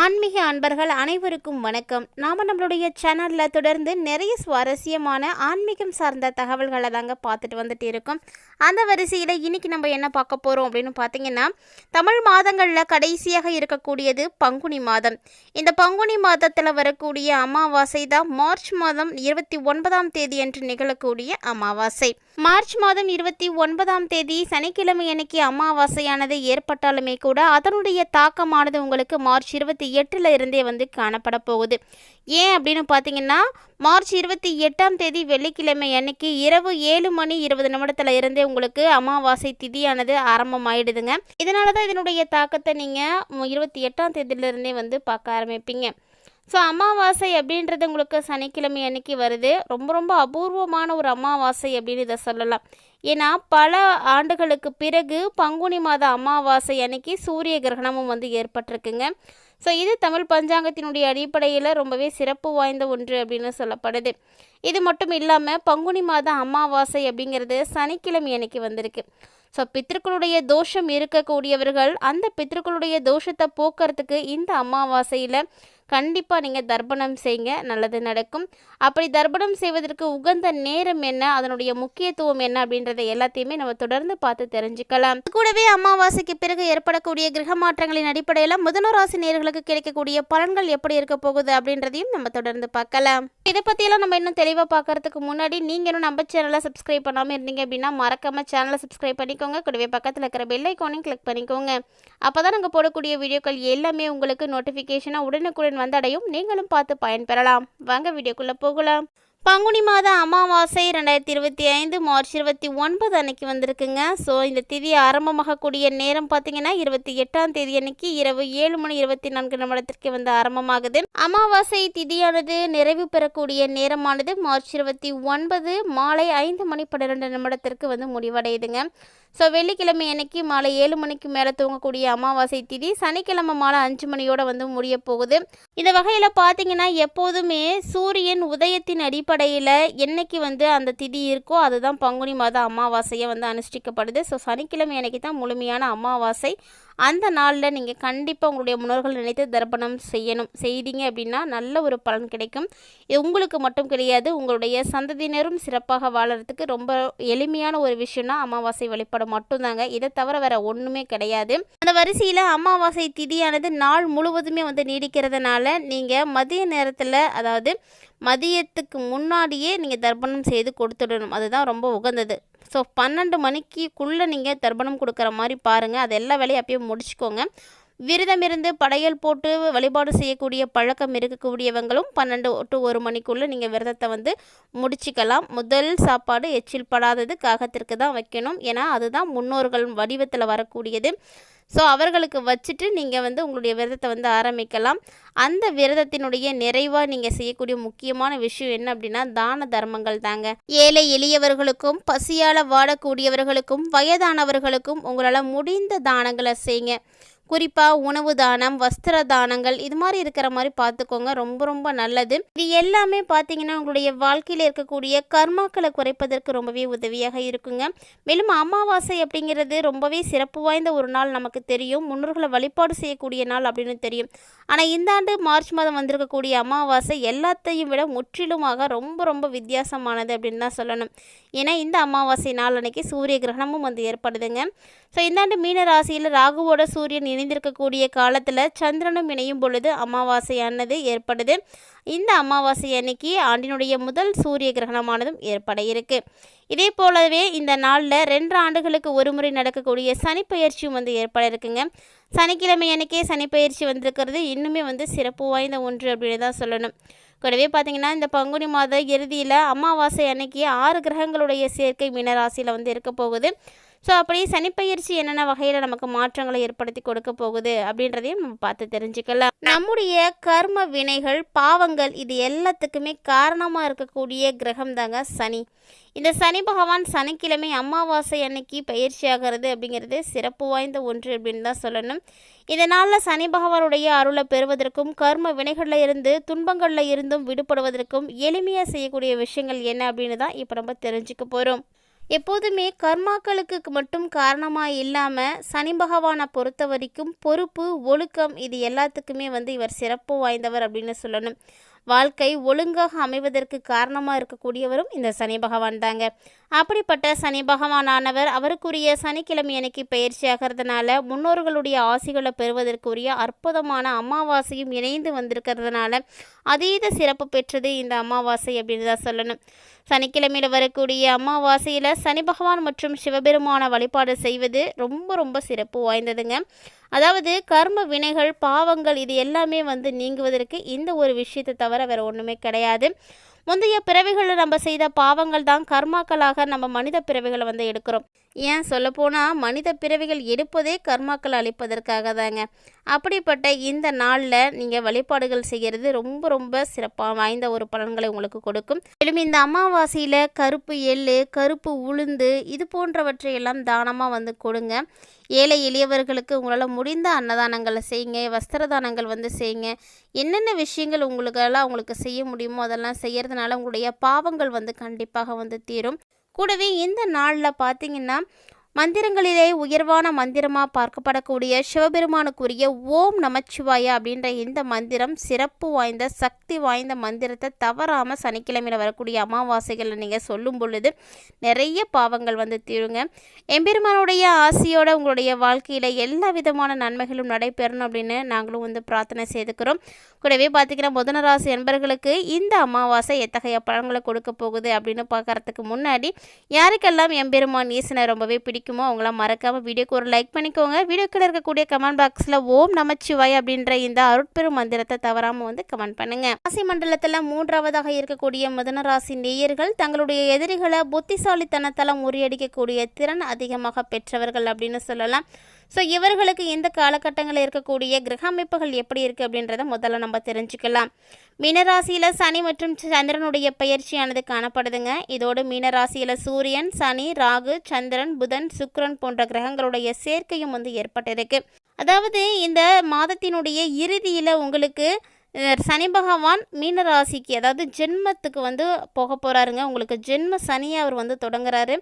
ஆன்மீக அன்பர்கள் அனைவருக்கும் வணக்கம். நாம் நம்மளுடைய சேனலில் தொடர்ந்து நிறைய சுவாரஸ்யமான ஆன்மீகம் சார்ந்த தகவல்களை தாங்க பார்த்துட்டு வந்துட்டு இருக்கோம். அந்த வரிசையில் இன்னைக்கு நம்ம என்ன பார்க்க போகிறோம் அப்படின்னு பார்த்தீங்கன்னா தமிழ் மாதங்களில் கடைசியாக இருக்கக்கூடியது பங்குனி மாதம். இந்த பங்குனி மாதத்தில் வரக்கூடிய அமாவாசை தான் மார்ச் மாதம் இருபத்தி ஒன்பதாம் தேதி என்று நிகழக்கூடிய அமாவாசை. மார்ச் மாதம் இருபத்தி ஒன்பதாம் தேதி சனிக்கிழமை அன்னைக்கு அமாவாசையானது ஏற்பட்டாலுமே கூட அதனுடைய தாக்கமானது உங்களுக்கு மார்ச் இருபத்தி எட்டுல இருந்தே வந்து காணப்பட போகுது. ஏன் அப்படின்னு பார்த்தீங்கன்னா மார்ச் இருபத்தி எட்டாம் தேதி வெள்ளிக்கிழமை அன்னைக்கு இரவு ஏழு மணி இருபது நிமிடத்தில் இருந்தே உங்களுக்கு அமாவாசை திதியானது ஆரம்பமாயிடுதுங்க. இதனால தான் இதனுடைய தாக்கத்தை நீங்கள் இருபத்தி எட்டாம் தேதியிலிருந்தே வந்து பார்க்க ஆரம்பிப்பீங்க. ஸோ அமாவாசை அப்படின்றது உங்களுக்கு சனிக்கிழமை அன்னைக்கு வருது. ரொம்ப ரொம்ப அபூர்வமான ஒரு அமாவாசை அப்படின்னு இதை சொல்லலாம். ஏன்னா பல ஆண்டுகளுக்கு பிறகு பங்குனி மாத அமாவாசை அன்னைக்கு சூரிய கிரகணமும் வந்து ஏற்பட்டிருக்குங்க. ஸோ இது தமிழ் பஞ்சாங்கத்தினுடைய அடிப்படையில் ரொம்பவே சிறப்பு வாய்ந்த ஒன்று அப்படின்னு சொல்லப்படுது. இது மட்டும் இல்லாமல் பங்குனி மாத அமாவாசை அப்படிங்கிறது சனிக்கிழமை அன்னைக்கு வந்திருக்கு. ஸோ பித்திருக்களுடைய தோஷம் இருக்கக்கூடியவர்கள் அந்த பித்திருக்களுடைய தோஷத்தை போக்குறதுக்கு இந்த அமாவாசையில் கண்டிப்பாக நீங்கள் தர்ப்பணம் செய்யுங்க நல்லது நடக்கும். அப்படி தர்ப்பணம் செய்வதற்கு உகந்த நேரம் என்ன? அதனுடைய முக்கியத்துவம் என்ன? அப்படின்றத எல்லாத்தையுமே நம்ம தொடர்ந்து பார்த்து தெரிஞ்சுக்கலாம். கூடவே அமாவாசைக்கு பிறகு ஏற்படக்கூடிய கிரக மாற்றங்களின் அடிப்படையில் முதனராசி நேர்களுக்கு கிடைக்கக்கூடிய பலன்கள் எப்படி இருக்க போகுது? அப்படின்றதையும் நம்ம தொடர்ந்து பார்க்கலாம். இதை பற்றியெல்லாம் நம்ம இன்னும் தெளிவாக பார்க்கறதுக்கு முன்னாடி நீங்கள் இன்னும் நம்ம சேனலை சப்ஸ்கிரைப் பண்ணாமல் இருந்தீங்க அப்படின்னா மறக்காம சேனலை சப்ஸ்கிரைப் பண்ணிக்கோங்க. கூடவே பக்கத்தில் இருக்கிற பெல் ஐக்கானையும் கிளிக் பண்ணிக்கோங்க. அப்போ தான் நாங்கள் போடக்கூடிய வீடியோக்கள் எல்லாமே உங்களுக்கு நோட்டிஃபிகேஷனாக உடனுக்குடன் வந்தடையும். நீங்களும் பார்த்து பயன்பெறலாம். வாங்க வீடியோக்குள்ளே போகலாம். பங்குனி மாத அமாவாசை ரெண்டாயிரத்தி இருபத்தி ஐந்து மார்ச் இருபத்தி ஒன்பது அன்னைக்கு வந்திருக்குங்க. ஸோ இந்த திதி ஆரம்பமாகக்கூடிய நேரம் பார்த்தீங்கன்னா இருபத்தி எட்டாம் தேதி அன்னைக்கு இரவு ஏழு மணி இருபத்தி நான்கு நிமிடத்திற்கு வந்து ஆரம்பமாகுது. அமாவாசை திதியானது நிறைவு பெறக்கூடிய நேரமானது மார்ச் இருபத்தி ஒன்பது மாலை ஐந்து மணி பன்னிரெண்டு நிமிடத்திற்கு வந்து முடிவடையுதுங்க. ஸோ வெள்ளிக்கிழமை அன்னைக்கு மாலை ஏழு மணிக்கு மேலே தூங்கக்கூடிய அமாவாசை திதி சனிக்கிழமை மாலை அஞ்சு மணியோட வந்து முடிய போகுது. இந்த வகையில் பார்த்தீங்கன்னா எப்போதுமே சூரியன் உதயத்தின் அடிப்படையில் என்னைக்கு வந்து அந்த திதி இருக்கோ அதுதான் பங்குனி மாத அமாவாசையை வந்து அனுஷ்டிக்கப்படுது. ஸோ சனிக்கிழமை அன்னைக்கு தான் முழுமையான அமாவாசை. அந்த நாளில் நீங்கள் கண்டிப்பாக உங்களுடைய முன்னோர்கள் நினைத்து தர்ப்பணம் செய்யணும். செய்தீங்க அப்படின்னா நல்ல ஒரு பலன் கிடைக்கும். உங்களுக்கு மட்டும் கிடையாது உங்களுடைய சந்ததியினரும் சிறப்பாக வாழறதுக்கு ரொம்ப எளிமையான ஒரு விஷயம்னா அமாவாசை வழிபாடு மட்டும்தாங்க. இதை தவிர வேற ஒன்றுமே கிடையாது. அந்த வரிசையில் அமாவாசை திதியானது நாள் முழுவதுமே வந்து நீடிக்கிறதுனால நீங்கள் மதிய நேரத்தில் அதாவது மதியத்துக்கு முன்னாடியே நீங்கள் தர்ப்பணம் செய்து கொடுத்துடணும். அதுதான் ரொம்ப உகந்தது. ஸோ பன்னெண்டு மணிக்குள்ளே நீங்கள் தர்ப்பணம் கொடுக்குற மாதிரி பாருங்கள் அது எல்லா வேலையும் அப்பயே முடிச்சுக்கோங்க. விரதம் இருந்து படையல் போட்டு வழிபாடு செய்யக்கூடிய பழக்கம் இருக்கக்கூடியவங்களும் பன்னெண்டு டு ஒரு மணிக்குள்ளே நீங்கள் விரதத்தை வந்து முடிச்சுக்கலாம். முதல் சாப்பாடு எச்சில் படாதது காகத்திற்கு தான் வைக்கணும். ஏன்னா அதுதான் முன்னோர்கள் வடிவத்தில் வரக்கூடியது. ஸோ அவர்களுக்கு வச்சுட்டு நீங்கள் வந்து உங்களுடைய விரதத்தை வந்து ஆரம்பிக்கலாம். அந்த விரதத்தினுடைய நிறைவாக நீங்கள் செய்யக்கூடிய முக்கியமான விஷயம் என்ன அப்படின்னா தான தர்மங்கள் தாங்க. ஏழை எளியவர்களுக்கும் பசியால் வாடக்கூடியவர்களுக்கும் வயதானவர்களுக்கும் உங்களால் முடிந்த தானங்களை செய்யுங்க. குறிப்பாக உணவு தானம் வஸ்திர தானங்கள் இது மாதிரி இருக்கிற மாதிரி பார்த்துக்கோங்க. ரொம்ப ரொம்ப நல்லது. இது எல்லாமே பார்த்தீங்கன்னா உங்களுடைய வாழ்க்கையில் இருக்கக்கூடிய கர்மாக்களை குறைப்பதற்கு ரொம்பவே உதவியாக இருக்குங்க. மேலும் அமாவாசை அப்படிங்கிறது ரொம்பவே சிறப்பு வாய்ந்த ஒரு நாள் நமக்கு தெரியும். முன்னோர்களை வழிபாடு செய்யக்கூடிய நாள் அப்படின்னு தெரியும். ஆனால் இந்த ஆண்டு மார்ச் மாதம் வந்திருக்கக்கூடிய அமாவாசை எல்லாத்தையும் விட முற்றிலுமாக ரொம்ப ரொம்ப வித்தியாசமானது அப்படின்னு தான் சொல்லணும். ஏன்னா இந்த அமாவாசை நாள் அன்னைக்கு சூரிய கிரகணமும் வந்து ஏற்படுதுங்க. ஸோ இந்த ஆண்டு மீன ராசியில் ராகுவோட சூரியன் இணைந்திருக்கக்கூடிய காலத்தில் சந்திரனும் இணையும் பொழுது அமாவாசையானது ஏற்படுது. இந்த அமாவாசை அன்னைக்கு ஆண்டினுடைய முதல் சூரிய கிரகணமானதும் ஏற்பட இருக்கு. இதே போலவே இந்த நாளில் ரெண்டு ஆண்டுகளுக்கு ஒரு முறை நடக்கக்கூடிய சனிப்பயிற்சியும் வந்து ஏற்பட இருக்குங்க. சனிக்கிழமை அன்னைக்கே சனிப்பயிற்சி வந்திருக்கிறது. இன்னுமே வந்து சிறப்பு வாய்ந்த ஒன்று அப்படின்னு தான் சொல்லணும். கூடவே பார்த்தீங்கன்னா இந்த பங்குனி மாத இறுதியில் அமாவாசை அன்னைக்கு ஆறு கிரகங்களுடைய சேர்க்கை மீனராசியில் வந்து இருக்க போகுது. ஸோ அப்படியே சனிப்பயிற்சி என்னென்ன வகையில் நமக்கு மாற்றங்களை ஏற்படுத்தி கொடுக்க போகுது அப்படின்றதையும் நம்ம பார்த்து தெரிஞ்சுக்கலாம். நம்முடைய கர்ம வினைகள் பாவங்கள் இது எல்லாத்துக்குமே காரணமாக இருக்கக்கூடிய கிரகம் தாங்க சனி. இந்த சனி பகவான் சனிக்கிழமை அமாவாசை அன்னைக்கு பயிற்சி ஆகிறது அப்படிங்கிறது சிறப்பு வாய்ந்த ஒன்று அப்படின்னு தான் சொல்லணும். இதனால் சனி பகவானுடைய அருளை பெறுவதற்கும் கர்ம வினைகளில் இருந்து துன்பங்களில் இருந்தும் விடுபடுவதற்கும் எளிமையாக செய்யக்கூடிய விஷயங்கள் என்ன அப்படின்னு தான் இப்போ நம்ம தெரிஞ்சுக்க போகிறோம் எப்போதுமே கர்மாக்களுக்கு மட்டும் காரணமாக இல்லாமல் சனி பகவானை பொறுத்த வரைக்கும் பொறுப்பு ஒழுக்கம் இது எல்லாத்துக்குமே வந்து இவர் சிறப்பு வாய்ந்தவர் அப்படின்னு சொல்லணும். வாழ்க்கை ஒழுங்காக அமைவதற்கு காரணமாக இருக்கக்கூடியவரும் இந்த சனி பகவான் தாங்க. அப்படிப்பட்ட சனி பகவானானவர் அவருக்குரிய சனிக்கிழமை அன்னைக்கு பயிற்சி ஆகிறதுனால முன்னோர்களுடைய ஆசிகளை பெறுவதற்குரிய அற்புதமான அமாவாசையும் இணைந்து வந்திருக்கிறதுனால அதீத சிறப்பு பெற்றது இந்த அமாவாசை அப்படின்னு தான் சொல்லணும். சனிக்கிழமையில் வரக்கூடிய அமாவாசையில் சனி பகவான் மற்றும் சிவபெருமான வழிபாடு செய்வது ரொம்ப ரொம்ப சிறப்பு வாய்ந்ததுங்க. அதாவது கர்ம வினைகள் பாவங்கள் இது எல்லாமே வந்து நீங்குவதற்கு இந்த ஒரு விஷயத்தை தவிர வேறு ஒன்றுமே கிடையாது. முந்தைய பிறவிகளில் நம்ம செய்த பாவங்கள் தான் கர்மாக்களாக நம்ம மனித பிறவிகளை வந்து எடுக்கிறோம். ஏன் சொல்லப்போனால் மனித பிறவிகள் எடுப்பதே கர்மாக்கள் அளிப்பதற்காக தாங்க. அப்படிப்பட்ட இந்த நாளில் நீங்கள் வழிபாடுகள் செய்கிறது ரொம்ப ரொம்ப சிறப்பாக வாய்ந்த ஒரு பலன்களை உங்களுக்கு கொடுக்கும். மேலும் இந்த அமாவாசையில் கருப்பு எள்ளு கருப்பு உளுந்து இது போன்றவற்றை எல்லாம் தானமாக வந்து கொடுங்க. ஏழை எளியவர்களுக்கு உங்களால் முடிந்த அன்னதானங்களை செய்யுங்க வஸ்திர தானங்கள் வந்து செய்யுங்க. என்னென்ன விஷயங்கள் உங்களுக்கெல்லாம் உங்களுக்கு செய்ய முடியுமோ அதெல்லாம் செய்யறதுனால உங்களுடைய பாவங்கள் வந்து கண்டிப்பாக வந்து தீரும். கூடவே இந்த நாளில் பார்த்தீங்கன்னா மந்திரங்களிலே உயர்வான மந்திரமாக பார்க்கப்படக்கூடிய சிவபெருமானுக்குரிய ஓம் நமச்சிவாய அப்படின்ற இந்த மந்திரம் சிறப்பு வாய்ந்த சக்தி வாய்ந்த மந்திரத்தை தவறாமல் சனிக்கிழமையில் வரக்கூடிய அமாவாசைகளை நீங்கள் சொல்லும் பொழுது நிறைய பாவங்கள் வந்து தீருங்க. எம்பெருமானுடைய ஆசையோடு உங்களுடைய வாழ்க்கையில் எல்லா விதமான நன்மைகளும் நடைபெறணும் அப்படின்னு நாங்களும் வந்து பிரார்த்தனை செய்துக்கிறோம். கூடவே பார்த்திங்கன்னா புதனராசி என்பர்களுக்கு இந்த அமாவாசை எத்தகைய பழங்களை கொடுக்க போகுது அப்படின்னு பார்க்கறதுக்கு முன்னாடி யாருக்கெல்லாம் எம்பெருமான் ஈசனை ரொம்பவே பிடிக்கும் பிடிக்குமோ அவங்களாம் மறக்காமல் வீடியோக்கு ஒரு லைக் பண்ணிக்கோங்க. வீடியோக்கில் இருக்கக்கூடிய கமெண்ட் பாக்ஸில் ஓம் நமச்சிவாய் அப்படின்ற இந்த அருட்பெரும் மந்திரத்தை தவறாமல் வந்து கமெண்ட் பண்ணுங்கள் ராசி மண்டலத்தில் மூன்றாவதாக இருக்கக்கூடிய மிதன ராசி நேயர்கள் தங்களுடைய எதிரிகளை புத்திசாலித்தனத்தால் முறியடிக்கக்கூடிய திறன் அதிகமாக பெற்றவர்கள் அப்படின்னு சொல்லலாம். ஸோ இவர்களுக்கு இந்த காலகட்டங்களில் இருக்கக்கூடிய கிரக அமைப்புகள் எப்படி இருக்குது அப்படின்றத முதல்ல நம்ம தெரிஞ்சுக்கலாம். மீனராசியில் சனி மற்றும் சந்திரனுடைய பயிற்சியானது காணப்படுதுங்க. இதோடு மீனராசியில் சூரியன் சனி ராகு சந்திரன் புதன் சுக்ரன் போன்ற கிரகங்களுடைய சேர்க்கையும் வந்து ஏற்பட்டிருக்கு. அதாவது இந்த மாதத்தினுடைய இறுதியில் உங்களுக்கு சனி பகவான் மீன ராசிக்கு அதாவது ஜென்மத்துக்கு வந்து போக போகிறாருங்க உங்களுக்கு ஜென்ம சனியை அவர் வந்து தொடங்குறாரு.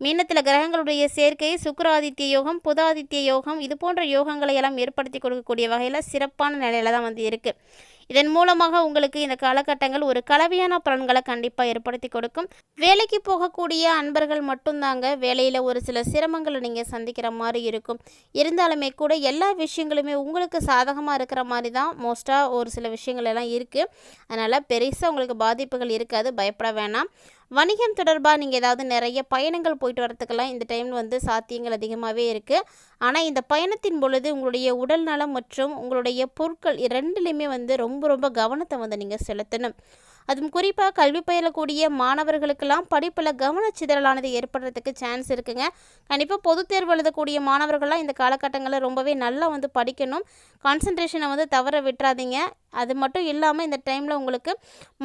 மீனத்தில் கிரகங்களுடைய சேர்க்கை சுக்கராதித்ய யோகம் புதாதித்ய யோகம் இது போன்ற யோகங்களை எல்லாம் ஏற்படுத்தி கொடுக்கக்கூடிய வகையில் சிறப்பான நிலையில தான் வந்து இருக்குது இதன் மூலமாக உங்களுக்கு இந்த காலகட்டங்கள் ஒரு கலவையான பலன்களை கண்டிப்பாக ஏற்படுத்தி கொடுக்கும். வேலைக்கு போகக்கூடிய அன்பர்கள் மட்டும்தாங்க வேலையில் ஒரு சில சிரமங்களை நீங்கள் சந்திக்கிற மாதிரி இருக்கும். இருந்தாலுமே கூட எல்லா விஷயங்களுமே உங்களுக்கு சாதகமாக இருக்கிற மாதிரி தான் மோஸ்ட்டாக ஒரு சில விஷயங்கள் எல்லாம் இருக்குது அதனால் பெருசாக உங்களுக்கு பாதிப்புகள் இருக்காது. பயப்பட வேணாம். வணிகம் தொடர்பாக நீங்கள் ஏதாவது நிறைய பயணங்கள் போயிட்டு வரத்துக்கெல்லாம் இந்த டைம் வந்து சாத்தியங்கள் அதிகமாகவே இருக்குது ஆனால் இந்த பயணத்தின் பொழுது உங்களுடைய உடல் நலம் மற்றும் உங்களுடைய பொருட்கள் ரெண்டுலேயுமே வந்து ரொம்ப ரொம்ப கவனத்தை வந்து நீங்கள் செலுத்தணும். அதுவும் குறிப்பாக கல்வி பயிலக்கூடிய மாணவர்களுக்கெல்லாம் படிப்பில் கவனச்சிதறலானது ஏற்படுறதுக்கு சான்ஸ் இருக்குங்க. கண்டிப்பாக பொதுத் தேர்வு எழுதக்கூடிய மாணவர்கள்லாம் இந்த காலகட்டங்களில் ரொம்பவே நல்லா வந்து படிக்கணும். கான்சன்ட்ரேஷனை வந்து தவற விட்டுறாதீங்க. அது மட்டும் இல்லாமல் இந்த டைமில் உங்களுக்கு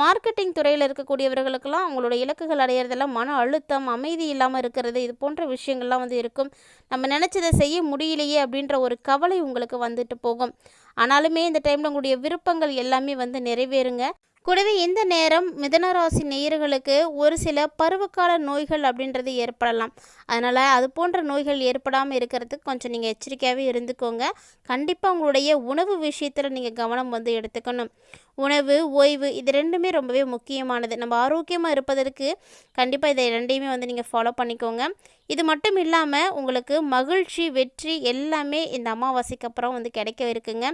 மார்க்கெட்டிங் துறையில் இருக்கக்கூடியவர்களுக்கெல்லாம் அவங்களோட இலக்குகள் அடையிறதெல்லாம் மன அழுத்தம் அமைதி இல்லாமல் இருக்கிறது இது போன்ற விஷயங்கள்லாம் வந்து இருக்கும். நம்ம நினச்சதை செய்ய முடியலையே அப்படின்ற ஒரு கவலை உங்களுக்கு வந்துட்டு போகும். ஆனாலுமே இந்த டைமில் உங்களுடைய விருப்பங்கள் எல்லாமே வந்து நிறைவேறுங்க. கூடவே இந்த நேரம் மிதனராசி நேயர்களுக்கு ஒரு சில பருவகால நோய்கள் அப்படின்றது ஏற்படலாம். அதனால் அது போன்ற நோய்கள் ஏற்படாமல் இருக்கிறதுக்கு கொஞ்சம் நீங்கள் எச்சரிக்கையாகவே இருந்துக்கோங்க. கண்டிப்பாக உங்களுடைய உணவு விஷயத்தில் நீங்கள் கவனம் வந்து எடுத்துக்கணும். உணவு ஓய்வு இது ரெண்டுமே ரொம்பவே முக்கியமானது. நம்ம ஆரோக்கியமாக இருப்பதற்கு கண்டிப்பாக இதை ரெண்டையுமே வந்து நீங்கள் ஃபாலோ பண்ணிக்கோங்க. இது மட்டும் இல்லாமல் உங்களுக்கு மகிழ்ச்சி வெற்றி எல்லாமே இந்த அமாவாசைக்கு அப்புறம் வந்து கிடைக்க இருக்குங்க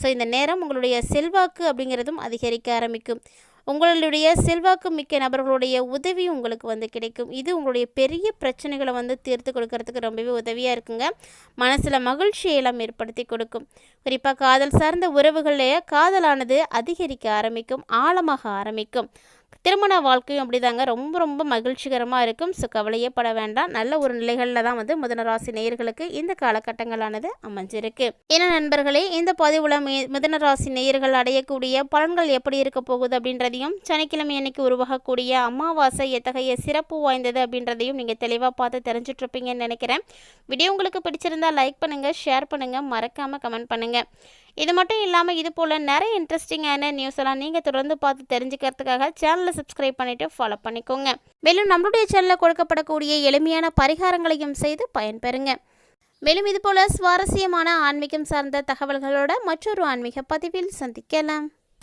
ஸோ இந்த நேரம் உங்களுடைய செல்வாக்கு அப்படிங்கிறதும் அதிகரிக்க ஆரம்பிக்கும். உங்களுடைய செல்வாக்கு மிக்க நபர்களுடைய உதவி உங்களுக்கு வந்து கிடைக்கும். இது உங்களுடைய பெரிய பிரச்சனைகளை வந்து தீர்த்து கொடுக்கறதுக்கு ரொம்பவே உதவியாக இருக்குங்க. மனசில் மகிழ்ச்சியை எல்லாம் ஏற்படுத்தி கொடுக்கும். குறிப்பாக காதல் சார்ந்த உறவுகளில் காதலானது அதிகரிக்க ஆரம்பிக்கும் ஆழமாக ஆரம்பிக்கும். திருமண வாழ்க்கையும் அப்படிதாங்க. ரொம்ப ரொம்ப மகிழ்ச்சிகரமாக இருக்கும். ஸோ கவலையே பட வேண்டாம். நல்ல ஒரு நிலைகளில் தான் வந்து முதனராசி நேயர்களுக்கு இந்த காலகட்டங்களானது அமைஞ்சிருக்கு. ஏன்னா நண்பர்களே இந்த பதிவுல மிதனராசி நேயர்கள் அடையக்கூடிய பலன்கள் எப்படி இருக்க போகுது அப்படின்றதையும் சனிக்கிழமை அன்னைக்கு உருவாகக்கூடிய அமாவாசை எத்தகைய சிறப்பு வாய்ந்தது அப்படின்றதையும் நீங்கள் தெளிவாக பார்த்து தெரிஞ்சிட்ருப்பீங்கன்னு நினைக்கிறேன். வீடியோ உங்களுக்கு பிடிச்சிருந்தா லைக் பண்ணுங்கள் ஷேர் பண்ணுங்கள் மறக்காமல் கமெண்ட் பண்ணுங்கள் இது மட்டும் இல்லாமல் இது போல் நிறைய இன்ட்ரெஸ்டிங்கான நியூஸ் எல்லாம் நீங்கள் தொடர்ந்து பார்த்து தெரிஞ்சுக்கிறதுக்காக சேனல் சப்ஸ்கிரைப் பண்ணிவிட்டு ஃபாலோ பண்ணிக்கோங்க. மேலும் நம்மளுடைய சேனலில் கொடுக்கப்படக்கூடிய எளிமையான பரிகாரங்களையும் செய்து பயன்பெறுங்க. மேலும் இதுபோல் சுவாரஸ்யமான ஆன்மீகம் சார்ந்த தகவல்களோட மற்றொரு ஆன்மீக பதிவில் சந்திக்கலாம்.